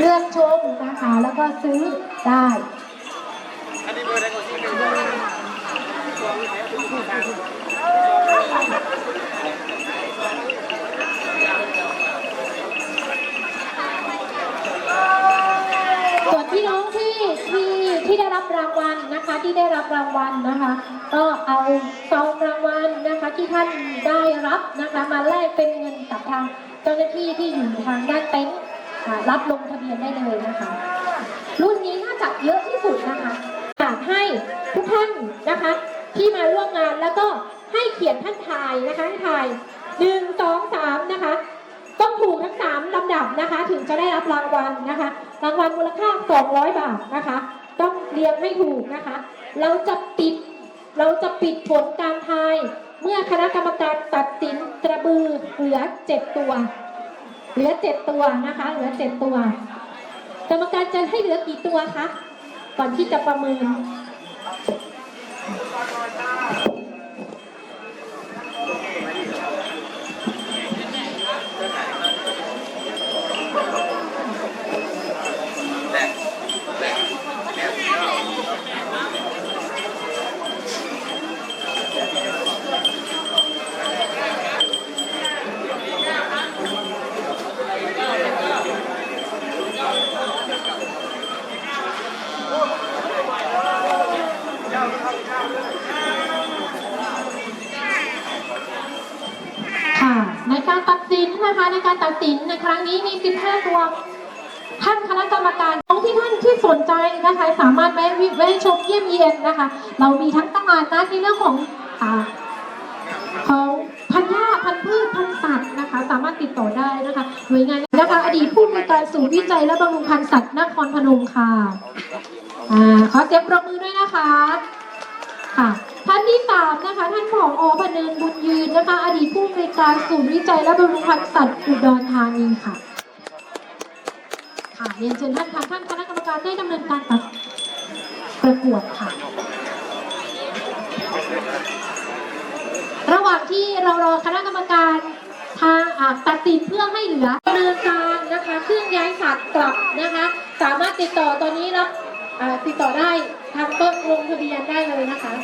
เลือกชมนะคะแล้วก็ซื้อได้ส่วนพี่น้องที่ที่ที่ได้รับรางวัลนะคะที่ได้รับรางวัลนะคะ ก็เอาซองรางวัลนะคะที่ท่านได้รับนะคะมาแลกเป็นเงินกับทางเจ้าหน้าที่ที่อยู่ทางด้านเต็นท์ อ่ารับลงทะเบียนได้เลยนะคะ รุ่นนี้น่าจะเยอะที่สุดนะคะอยากให้ทุกท่านนะคะ ที่มาร่วมงานแล้วก็ให้เขียนท่านทายนะคะให้ทายหนึ่งสองสามนะคะ ต้องถูกทั้งสามลำดับนะคะ ถึงจะได้รับรางวัลนะคะ รางวัลมูลค่า 200 บาทนะคะ ต้องเรียงให้ถูกนะคะ เราจะปิดเราจะปิดผลการทาย เมื่อคณะกรรมการตัดสินกระบือเหลือ 7 ตัว เหลือเจ็ดตัวนะคะ เหลือเจ็ดตัวกรรมการจะให้เหลือกี่ตัวคะก่อนที่จะประเมิน ค่ะในการตัดสินนะคะในการตัดสินในครั้งนี้มี 15 ตัว ท่านคณะกรรมการของที่ท่านที่สนใจนะคะสามารถแวะวิแวะ ชมเยี่ยมเยียนนะคะ เรามีทั้งตลาดนัดในเรื่องของอ่าของพันธุ์หญ้าพันธุ์พืชพันธุ์สัตว์นะคะ สามารถติดต่อได้นะคะหน่วยงานนะคะ อดีตผู้อำนวยการศูนย์วิจัยและบำรุงพันธุ์สัตว์นครพนมค่ะอ่าขอเสียงปรบมือด้วยนะคะค่ะท่านที่สามนะคะท่านผออพเนินบุญยืนนะคะ อดีตผู้อำนวยการศูนย์วิจัยและบำรุงพันธุ์สัตว์อุดรธานีค่ะค่ะเรียนเชิญท่านค่ะท่านคณะกรรมการได้ดำเนินการตัด ประกวดค่ะ ระหว่างที่เรารอคณะกรรมการทางอ่าตัดสินเพื่อให้เหลือดำเนินการนะคะเครื่องย้ายสัตว์กลับนะคะ สามารถติดต่อตอนนี้รับติดต่อได้ทางเบิ้ลลงทะเบียนได้เลยนะคะ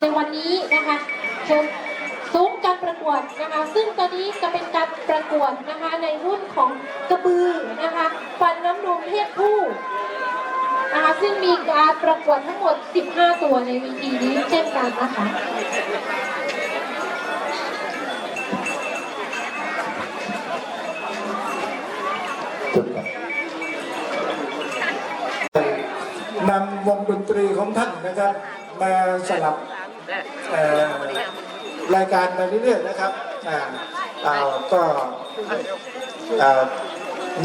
ในวันนี้นะคะชม ซุ้มการประกวดนะคะ ซึ่งตอนนี้จะเป็นการประกวดนะคะในรุ่นของกระบือนะคะฟันน้ำนมเพศผู้นะคะซึ่งมีการประกวดทั้งหมด 15 ตัวในวีทีนี้เช่นกันนะคะนำวงดนตรีของท่านนะครับ มาสลับเอ่อ รายการมาเรื่อยๆนะครับอ่าอ่าก็อ่า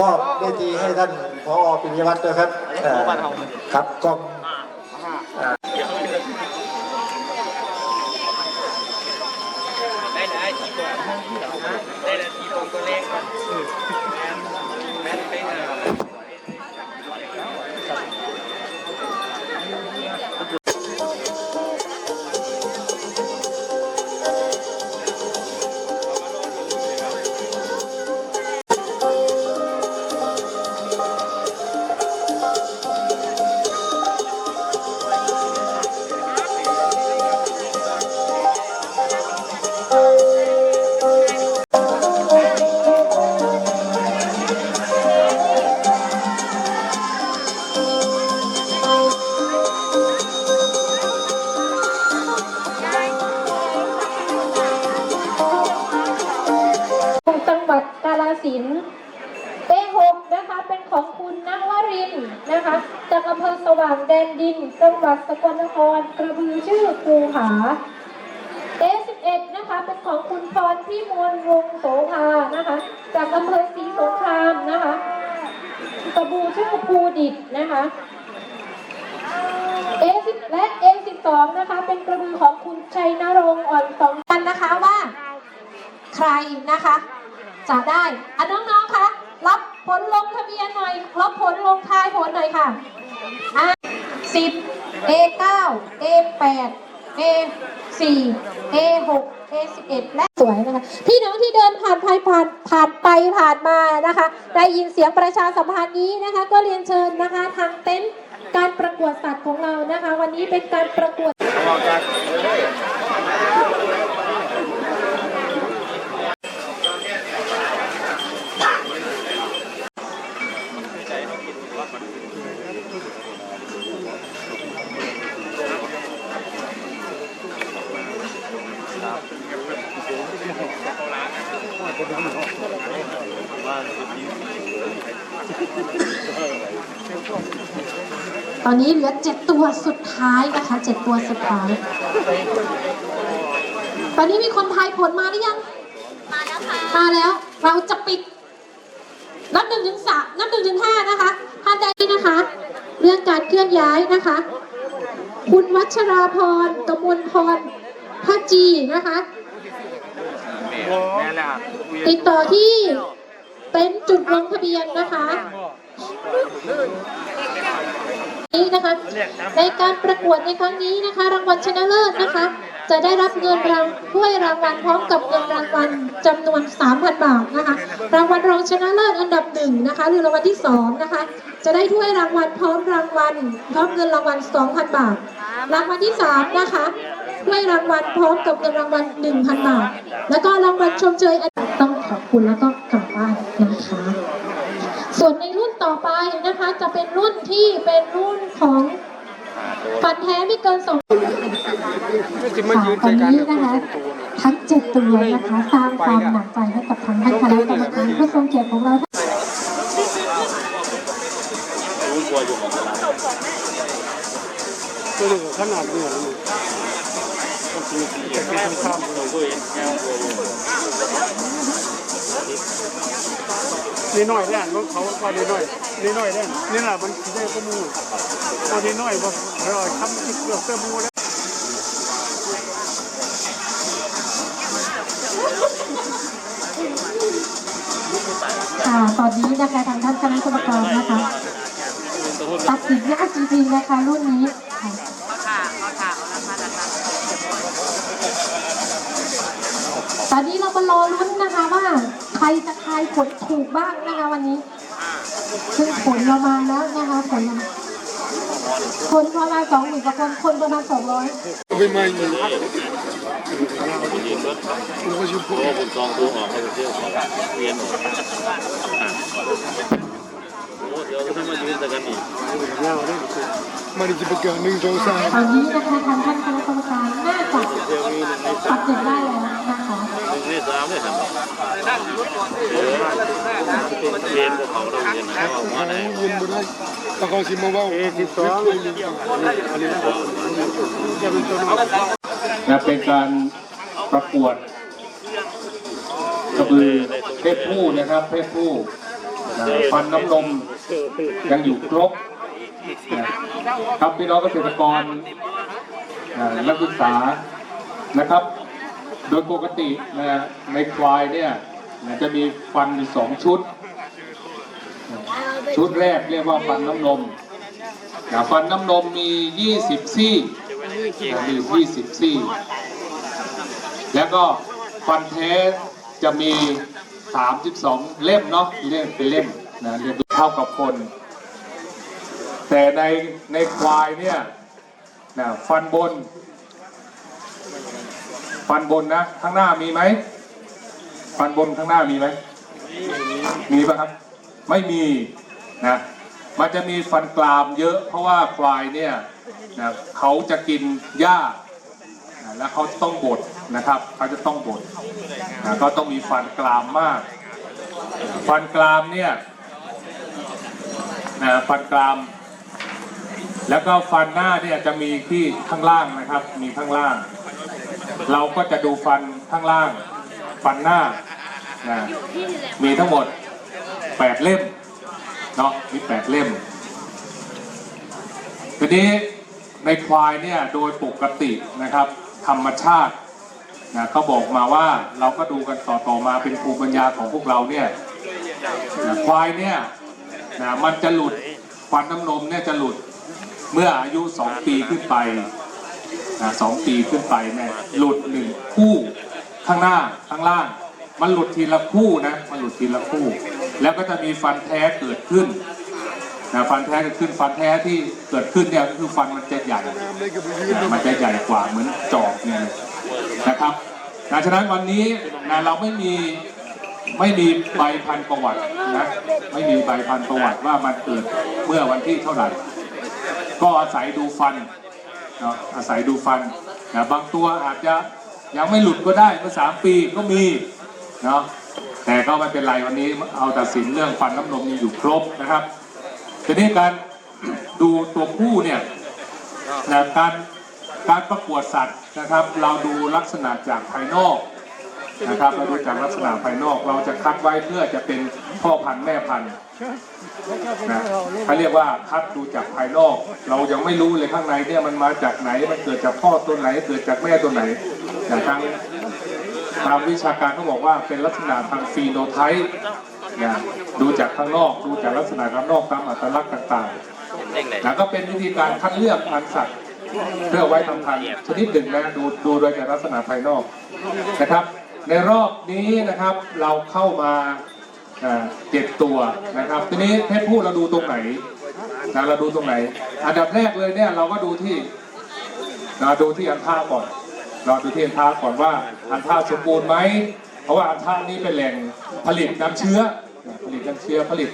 มอบเวทีให้ท่านพอปิยวัฒน์นะครับครับกองได้ได้ทีก่อนได้ได้ทีตรงตัวเลขก่อน งหวัดสกลนครกระบือชื่อภูผาเอสิบเอ็ดนะคะเป็นของคุณพรพิมลวงโสภานะคะ จากอำเภอศรีสงครามนะคะกระบือชื่อภูดิตนะคะเอสิบและเอสิบสองนะคะเป็นกระบือของคุณชัยนรงค์อ่อนสองกันนะคะว่า ใครนะคะจะได้อะน้องๆคะรับผลลงทะเบียนหน่อยรับผลลงทายผลหน่อยค่ะอะสิบ A เก้า A แปด A4 A6 A11 และสวยนะคะพี่น้องที่เดินผ่านไปผ่านผ่านไปผ่านมานะคะ ได้ยินเสียงประชาสัมพันธ์นี้นะคะ ก็เรียนเชิญนะคะทางเต็นท์การประกวดสัตว์ของเรานะคะ วันนี้เป็นการประกวด ตอนนี้เหลือเจ็ดตัวสุดท้ายนะคะเจ็ดตัวสุดท้าย ตอนนี้มีคนทายผลมาหรือยัง มาแล้วค่ะ มาแล้วเราจะปิด นับหนึ่งถึงสามนับหนึ่งถึงห้านะคะท่านใดนะคะ เรื่องการเคลื่อนย้ายนะคะ คุณวัชราพรกมลพร พจีนะคะ แม่แหละติดต่อที่เป็นจุดลงทะเบียนนะคะนี่นะคะในการประกวดในครั้งนี้นะคะ รางวัลชนะเลิศนะคะ จะได้รับเงินรางถ้วยรางวัลพร้อมกับเงินรางวัลจำนวน 3,000 บาทนะคะ รางวัลรองชนะเลิศอันดับหนึ่งนะคะ หรือรางวัลที่สองนะคะ จะได้ถ้วยรางวัลพร้อมรางวัลพร้อมเงินรางวัล 2,000 บาท รางวัลที่สามนะคะ ถ้วยรางวัลพร้อมกับเงินรางวัล1,000 บาท แล้วก็รางวัลชมเชยอันต้องขอบคุณแล้วก็กลับบ้านนะคะ ส่วนในรุ่นต่อไปนะคะจะเป็นรุ่นที่เป็นรุ่นของฟันแท้ไม่เกินสองที่มันยืนตอนนี้นะคะทั้งเจ็ดตัวนะคะสร้างความหนักใจให้กับทางท่านคณะกรรมการผู้ทรงเกียรติของเราตัวขนาดนี้ นี่น้อยแน่นเขาก็นี่น้อยนี่น้อยแน่นนี่แหละมันได้ก็มูตอนนี้น้อยว่าเราทำอีกเกือบเต็มมูแล้วค่ะตอนนี้นะคะทางท่านคณะกรรมการนะคะตัดสินยากจริงๆนะคะรุ่นนี้ มารอลุ้นนะคะว่าใครจะทายผลถูกบ้างนะคะวันนี้ ซึ่งผลเรามาแล้วนะคะผลเราคนประมาณสองหมื่นกว่าคน คนประมาณสองร้อย ไม่ไม่เงินเพราะว่าผมจองตัวออกให้ไปเที่ยวของเรียนหมดโอ้เดี๋ยวถ้ามายืนแต่กันอีกเงาได้มันจะเป็นการหนึ่งสองสามตอนนี้นะคะทางท่านคณะกรรมการน่าจะเที่ยวมีหนึ่งในตัดสินได้แล้ว นะคะหนึ่งในสามเลยครับเออเรียนพวกเขาเราเรียนนะว่าหัวไหนย็นได้ตะกอนสิมว่าเอสิบสองนนี้จะเป็นตัวน้อยนะเป็นการประกวดกระบือเพศผู้นะครับเพศผู้ฟันน้ำนมยังอยู่ครบครับพี่น้องเกษตรกรนักศึกษานะครับ โดยปกตินะในควายเนี่ยจะมีฟันอยู่สองชุด ชุดแรกเรียกว่าฟันน้ำนมฟันน้ำนมมี 20 ซี่มี 20 ซี่ แล้วก็ฟันแท้จะมี 32 เล่มเนาะเล่มเป็นเล่มนะเรียกเท่ากับคน แต่ในในควายเนี่ยนะฟันบน ฟันบนนะ ข้างหน้ามีไหมฟันบนข้างหน้ามีไหมมีปะครับ ไม่มีนะมันจะมีฟันกรามเยอะ เพราะว่าควายเนี่ยนะเขาจะกินหญ้านะแล้วเขาต้องบดนะครับเขาจะต้องบดนะก็ต้องมีฟันกรามมาก ฟันกรามเนี่ยนะฟันกราม แล้วก็ฟันหน้าเนี่ยจะมีที่ข้างล่างนะครับ มีข้างล่าง เราก็จะดูฟันข้างล่าง ฟันหน้านะมีทั้งหมด 8 เล่มเนาะมี 8 เล่มทีนี้ในควายเนี่ยโดยปกตินะครับ ธรรมชาตินะเขาบอกมาว่าเราก็ดูกันต่อต่อมาเป็นภูมิปัญญาของพวกเราเนี่ยนะควายเนี่ยนะมันจะหลุดฟันน้ำนมเนี่ยจะหลุดเมื่ออายุ 2 ปีขึ้นไป นะสองปีขึ้นไปเนี่ยหลุดหนึ่งคู่ข้างหน้าข้างล่าง มันหลุดทีละคู่นะมันหลุดทีละคู่ แล้วก็จะมีฟันแท้เกิดขึ้นนะฟันแท้เกิดขึ้นฟันแท้ที่เกิดขึ้นเนี่ยก็คือฟันมันจะใหญ่นะมันจะใหญ่กว่าเหมือนจอบเนี่ยนะครับนะฉะนั้นวันนี้นะเราไม่มีไม่มีใบพันธุ์ประวัตินะไม่มีใบพันธุ์ประวัติว่ามันเกิดเมื่อวันที่เท่าไหร่ ก็อาศัยดูฟัน อาศัยดูฟันนะบางตัวอาจจะยังไม่หลุดก็ได้เมื่อสามปีก็มีเนาะแต่ก็ไม่เป็นไรวันนี้เอาตัดสินเรื่องฟันน้ำนมนี้อยู่ครบนะครับทีนี้การดูตัวผู้เนี่ยนะการการประกวดสัตว์นะครับ เราดูลักษณะจากภายนอก นะครับเราดูจากลักษณะภายนอกเราจะคัดไว้เพื่อจะเป็นพ่อพันธุ์แม่พันธุ์นะเขาเรียกว่าคัดดูจากภายนอก เรายังไม่รู้เลยข้างในเนี่ยมันมาจากไหนมันเกิดจากพ่อตัวไหน เกิดจากแม่ตัวไหนอย่างทางตามวิชาการเขาบอกว่าเป็นลักษณะทางฟีโนไทป์นะดูจากข้างนอกดูจากลักษณะข้างนอกตามอัตลักษณ์ต่างๆนะก็เป็นวิธีการคัดเลือกพันธุ์สัตว์เพื่อไว้ทำพันธุ์ชนิดหนึ่งนะดูดูโดยจากลักษณะภายนอกนะครับ ในรอบนี้นะครับเราเข้ามาเจ็ดตัวนะครับ ทีนี้เพศผู้เราดูตรงไหนนะเราดูตรงไหน อันดับแรกเลยเนี่ยเราก็ดูที่เราดูที่อันท่าก่อน เราดูที่อันท่าก่อนว่าอันท่าสมบูรณ์ไหมเพราะว่าอันท่านี้เป็นแหล่งผลิตน้ำเชื้อ ผลิตน้ำเชื้อผลิต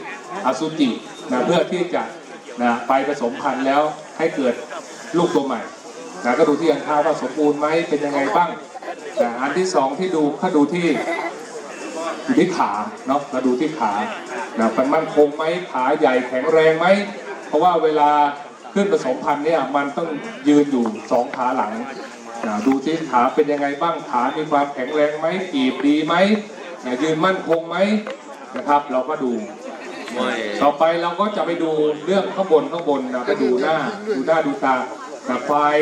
อสุจินะเพื่อที่จะนะไปผสมพันธุ์แล้วให้เกิดลูกตัวใหม่นะก็ดูที่อันท่าว่าสมบูรณ์ไหมเป็นยังไงบ้าง อันที่สองที่ดูก็ดูที่อยู่ที่ขาเนาะเราดูที่ขานะมันมั่นคงไหมขาใหญ่แข็งแรงไหม เพราะว่าเวลาขึ้นผสมพันธุ์เนี่ยมันต้องยืนอยู่สองขาหลังนะดูที่ขาเป็นยังไงบ้างขามีความแข็งแรงไหมกีบดีไหมนะยืนมั่นคงไหมนะครับ เราก็ดู ต่อไปเราก็จะไปดูเรื่องข้างบนข้างบนนะไปดูหน้าดูหน้าดูตาแต่ควาย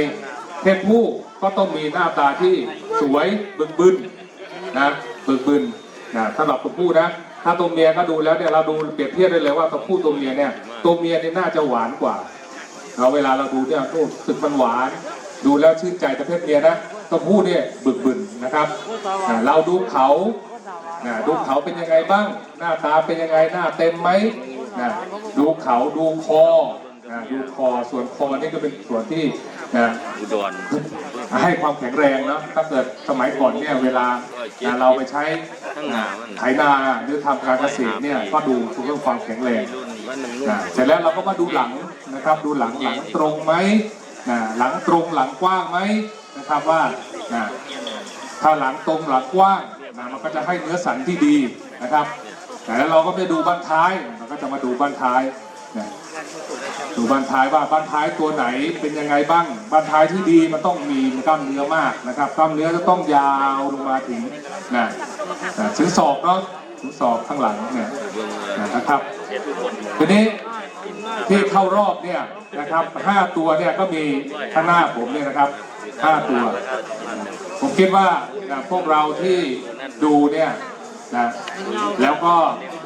เพศผู้ก็ต้องมีหน้าตาที่สวยบึกบึนนะบึกบึนนะสำหรับตัวผู้นะ ถ้าตัวเมียก็ดูแล้วเนี่ยเราดูเปรียบเทียบได้เลยว่าตัวผู้ตัวเมียเนี่ยตัวเมียเนี่ยน่าจะหวานกว่าเราเวลาเราดูเนี่ยรู้สึกมันหวาน ดูแล้วชื่นใจแต่เพศเมียนะตัวผู้เนี่ยบึกบึนนะครับนะเราดูเขานะดูเขาเป็นยังไงบ้าง หน้าตาเป็นยังไงหน้าเต็มไหมนะดูเขาดูคอนะดูคอส่วนคอนี่ก็เป็นส่วนที่ นะอุดรให้ความแข็งแรงเนาะถ้าเกิดสมัยก่อนเนี่ยเวลาเราไปใช้ทั้งหนามันไถนาหรือทำการเกษตรเนี่ยก็ดูเรื่องความแข็งแรงรุ่นมันหนึ่งรุ่นนะเสร็จแล้วเราก็มาดูหลังนะครับ ดูหลังหลังตรงไหมนะหลังตรงหลังกว้างไหมนะครับว่านะถ้าหลังตรงหลังกว้างนะมันก็จะให้เนื้อสันที่ดีนะครับแต่แล้วเราก็ไปดูบ้านท้ายเราก็จะมาดูบ้านท้ายนะ ดูบ้านท้ายว่าบ้านท้ายตัวไหนเป็นยังไงบ้าง บ้านท้ายที่ดีมันต้องมีกล้ามเนื้อมากนะครับกล้ามเนื้อจะต้องยาวลงมาถึงนะนะถึงศอกเนาะถึงศอกข้างหลังเนี่ยนะครับทีนี้ที่เข้ารอบเนี่ยนะครับห้าตัวเนี่ยก็มีข้างหน้าผมเนี่ยนะครับห้าตัว ผมคิดว่าพวกเราที่ดูเนี่ยนะแล้วก็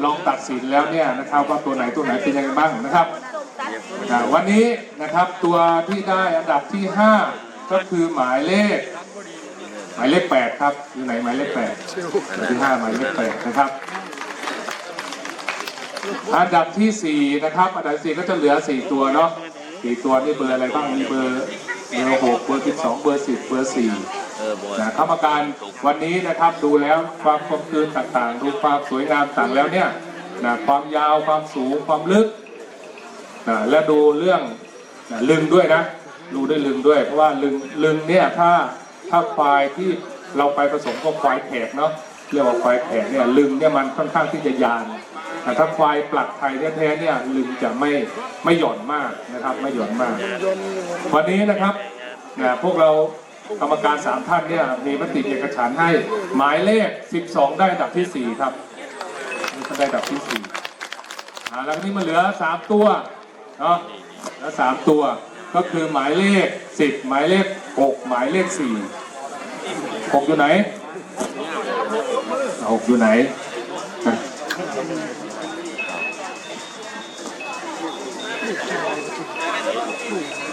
ลองตัดสินแล้วเนี่ยนะครับว่าตัวไหนตัวไหนเป็นยังไงบ้างนะครับ นะวันนี้นะครับตัวที่ได้อันดับที่ห้าก็คือหมายเลข หมายเลขแปดครับอยู่ไหนหมายเลขแปดอันดับที่ห้าหมายเลขแปดนะครับ อันดับที่สี่นะครับ อันดับที่สี่ก็จะเหลือสี่ตัวเนาะสี่ตัวนี่เบอร์อะไรบ้างมีเบอร์เบอร์หกเบอร์สิบสองเบอร์สิบเบอร์สี่เออบอยนะกรรมการวันนี้นะครับดูแล้วความคมคืนต่างๆ ดูความสวยงามต่างแล้วเนี่ยนะความยาวความสูงความลึก นะและดูเรื่องนะลึงด้วยนะ ดูด้วยลึงด้วย เพราะว่าลึงลึงเนี่ยถ้าถ้าควายที่เราไปผสมกับควายแขกเนาะเรียกว่าควายแขกเนี่ยลึงเนี่ยมันค่อนข้างที่จะยานแต่ถ้าควายปลักไทยแท้ๆเนี่ยลึงจะไม่ไม่หย่อนมากนะครับ ไม่หย่อนมาก วันนี้นะครับนะพวกเรากรรมการสามท่านเนี่ยมีมติเอกฉันให้หมายเลข 12 ได้ดับที่ 4 ครับได้ดับที่4อ่าแล้วนี่มาเหลือ 3 ตัว เนาะแล้วสามตัวก็คือหมายเลข10หมายเลข6หมายเลข4 6อยู่ไหนอ่า6อยู่ไหนอะ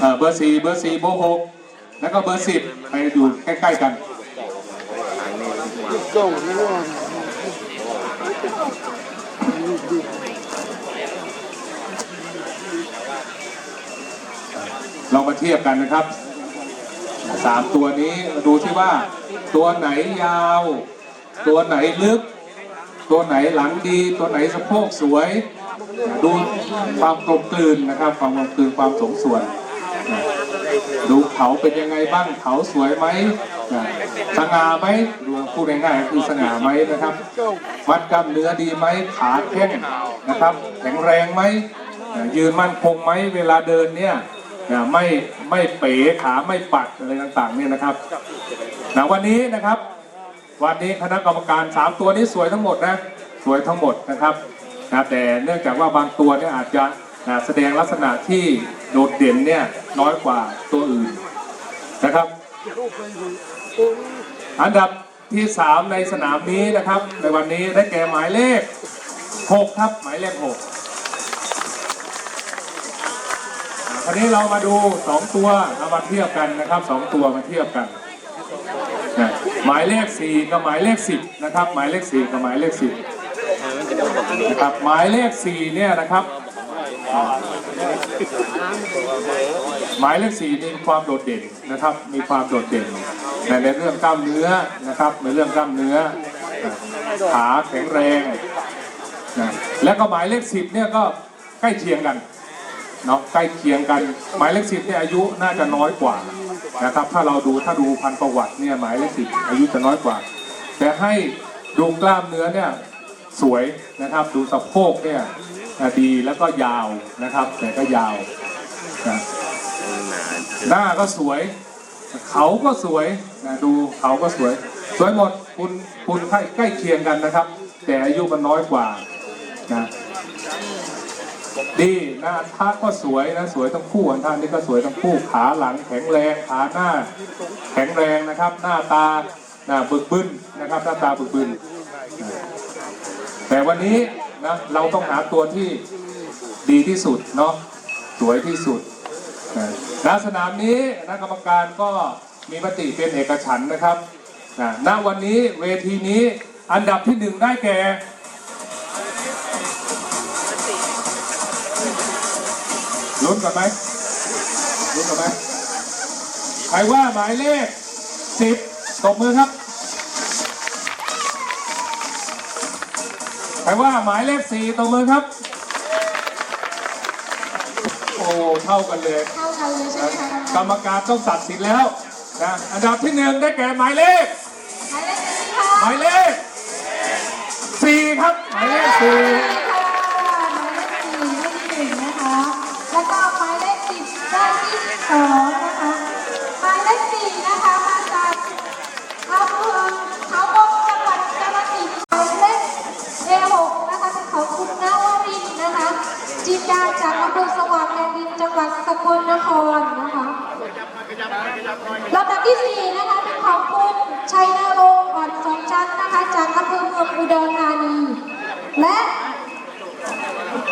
อ่าเบอร์4เบอร์4เบอร์6แล้วก็เบอร์สิบไปอยู่ใกล้ๆกัน ลองมาเทียบกันนะครับสามตัวนี้ดูที่ว่า ตัวไหนยาว ตัวไหนลึก ตัวไหนหลังดี ตัวไหนสะโพกสวย ดูความกลมกลืนนะครับ ความกลมกลืนความสมส่วน ดูเขาเป็นยังไงบ้างเขาสวยไหมสง่าไหมดูพูดง่ายๆคือสง่าไหมนะครับ มัดกล้ามเนื้อดีไหมขาแข็งนะครับ แข็งแรงไหม ยืนมั่นคงไหมเวลาเดินเนี่ยไม่ไม่เป๋ขาไม่ปัดอะไรต่างๆเนี่ยนะครับนะวันนี้นะครับ วันนี้คณะกรรมการ 3 ตัวนี้สวยทั้งหมดนะสวยทั้งหมดนะครับนะแต่เนื่องจากว่าบางตัวเนี่ยอาจจะนะแสดงลักษณะที่โดดเด่นเนี่ยน้อยกว่าตัวอื่นนะครับ อันดับที่ 3 ในสนามนี้นะครับ ในวันนี้ได้แก่หมายเลข 6 ครับ หมายเลข 6 วนี้เรามาดูสองตัวเอามาเทียบกันนะครับสองตัวมาเทียบกันนะหมายเลขสี่กับหมายเลขสิบนะครับ หมายเลขสี่กับหมายเลขสิบนะครับหมายเลขสี่เนี่ยนะครับหมายเลขสี่มีความโดดเด่นนะครับ มีความโดดเด่นในในเรื่องกล้ามเนื้อนะครับ ในเรื่องกล้ามเนื้อขาแข็งแรงนะแล้วก็หมายเลขสิบเนี่ยก็ใกล้เคียงกัน เนาะใกล้เคียงกัน หมายเลขสิบเนี่ยอายุน่าจะน้อยกว่านะครับ ถ้าเราดูถ้าดูพันประวัติเนี่ยหมายเลขสิบอายุจะน้อยกว่า แต่ให้ดูกล้ามเนื้อเนี่ยสวยนะครับดูสะโพกเนี่ยดีแล้วก็ยาวนะครับ แต่ก็ยาวนะหน้าก็สวย เขาก็สวยนะดูเขาก็สวย สวยหมดคุณคุณใกล้ใกล้เคียงกันนะครับ แต่อายุมันน้อยกว่านะ ดีหน้าท่าก็สวยนะสวยทั้งคู่อันท่านนี่ก็สวยทั้งคู่ขาหลังแข็งแรงขาหน้า แข็งแรงนะครับ หน้าตาหน้าบึกบึนนะครับ หน้าตาบึกบึนแต่วันนี้นะเราต้องหาตัวที่ดีที่สุดเนาะสวยที่สุดนะณสนามนี้คณะกรรมการก็มีมติเป็นเอกฉันนะครับนะณวันนี้เวทีนี้อันดับที่หนึ่งได้แก่ ลุ้นกันไหมลุ้นกันไหมใครว่าหมายเลขสิบตบมือครับ ใครว่าหมายเลขสี่ตบมือครับ โอ้เท่ากันเลยเท่ากันเลยใช่ไหมคะกรรมการต้องตัดสินแล้วนะอันดับที่หนึ่งได้แก่หมายเลข หมายเลขสี่ค่ะหมายเลขสี่ครับหมายเลขสี่ งหวัดสกลนครนะคะลำดับที่สี่นะคะเป็นของคุณชัยนรงค์อ่อนสองชั้นนะคะจากอำเภอเมืองอุดรธานีและ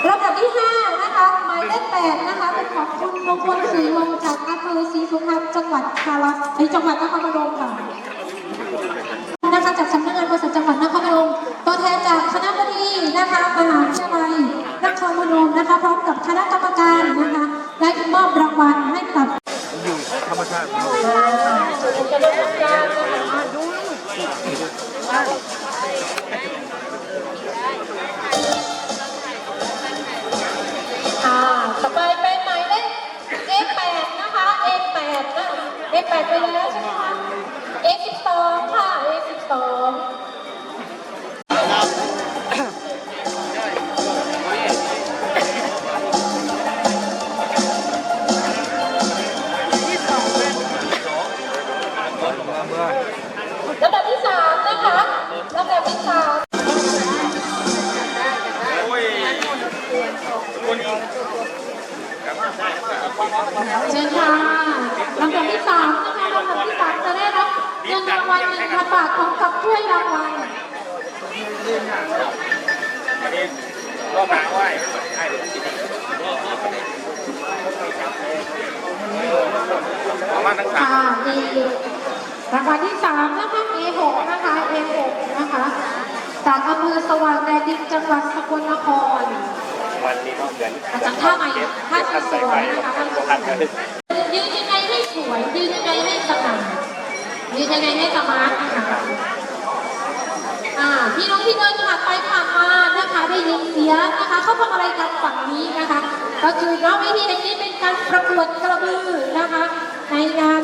ลำดับที่ห้านะคะหมายเลขแปดนะคะเป็นของคุณมงคลศรีลมจากอำเภอศรีสุพรรณจังหวัดกาฬไอยจังหวัดนครพนมค่ะนะคะจากสำนักงานบริษัทจังหวัดนครพนมตัวแทนจากคณะบดีนะคะมหาวิทยาลัยนครพนมนะคะพร้อมกับคณะกรรมการนะคะและมอบรางวัลให้กับ อยู่ธรรมชาติ อ่าต่อไปเป็นหมายเลข F8 นะคะ F8 นะ F8 ไปแล้วใช่ไหมคะ A12 ค่ะ A12 รางวัลหนึ่งพันบาทพร้อมกับถ้วยรางวัลก็มาไหว้ให้เลยประมาทั้งสามค่ะมีรางวัลที่สามนะคะ A6 นะคะ A6 นะคะ จากอำเภอสว่างแดนดินจังหวัดสกลนครวันนี้ต้องเดือนจารย์ท่าใหม่ท่าสวยนะคะท่าสวยยืนยังไงให้สวยยืนยังไงให้สง่ ยืนยังไงให้สมาร์ทนะคะอ่าพี่น้องที่เดินผ่านไปผ่านมานะคะได้ยินเสียงนะคะเขาทำอะไรกันฝั่งนี้นะคะ ก็คือน้องวิธีแห่งนี้เป็นการประกวดกระบือนะคะ ในงาน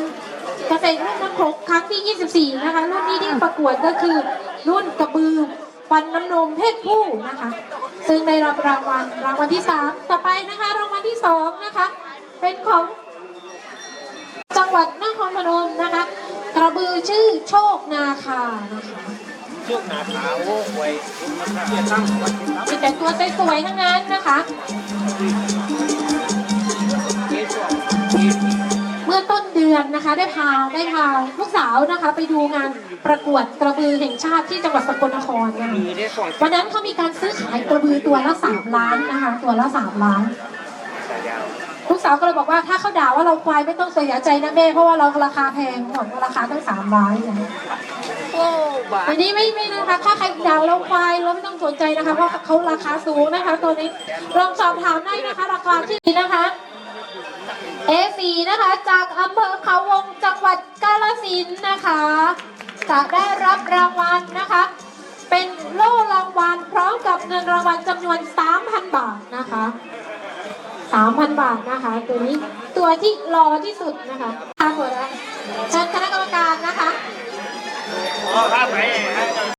เกษตรรุ่นน้ำโขงครั้งที่ 24 นะคะ รุ่นนี้ที่ประกวดก็คือรุ่นกระบือฟันน้ำนมเพศผู้นะคะ ซึ่งได้รับรางวัลรางวัลที่ 3 ต่อไปนะคะรางวัลที่ 2 นะคะ เป็นของจังหวัดนครพนมนะคะ กระบือชื่อโชคนาคานะคะช่วงหนาขาวโว้ไว้เที่ยตั้งวันที่รับมีแต่ตัวสวยๆทั้งนั้นนะคะ เมื่อต้นเดือนนะคะได้พาได้พาลูกสาวนะคะ ไปดูงานประกวดกระบือแห่งชาติที่จังหวัดสกลนครนะคะมีได้สองวันนั้นเขามีการซื้อขายกระบือตัวละสามล้านนะคะ ตัวละสามล้านสายยาว ลูกสาวก็เลยบอกว่าถ้าเขาด่าว่าเราควายไม่ต้องเสียใจนะแม่เพราะว่าเราราคาแพงหมดราคาตั้งสามล้านนะโอ้บาทอันนี้ไม่ไม่นะคะถ้าใครด่าเราควายเราไม่ต้องสนใจนะคะ เพราะเขาราคาสูงนะคะตัวนี้ลองสอบถามได้นะคะ ราคาที่นี้นะคะ A4 นะคะจากอำเภอเขาวงจังหวัดกาฬสินธุ์นะคะจะได้รับรางวัลนะคะ เป็นโล่รางวัลพร้อมกับเงินรางวัลจำนวน 3,000 บาทนะคะ 3,000 บาทนะคะ ตัวนี้ตัวที่รอที่สุดนะคะทางหัวนะเชิญคณะกรรมการนะคะ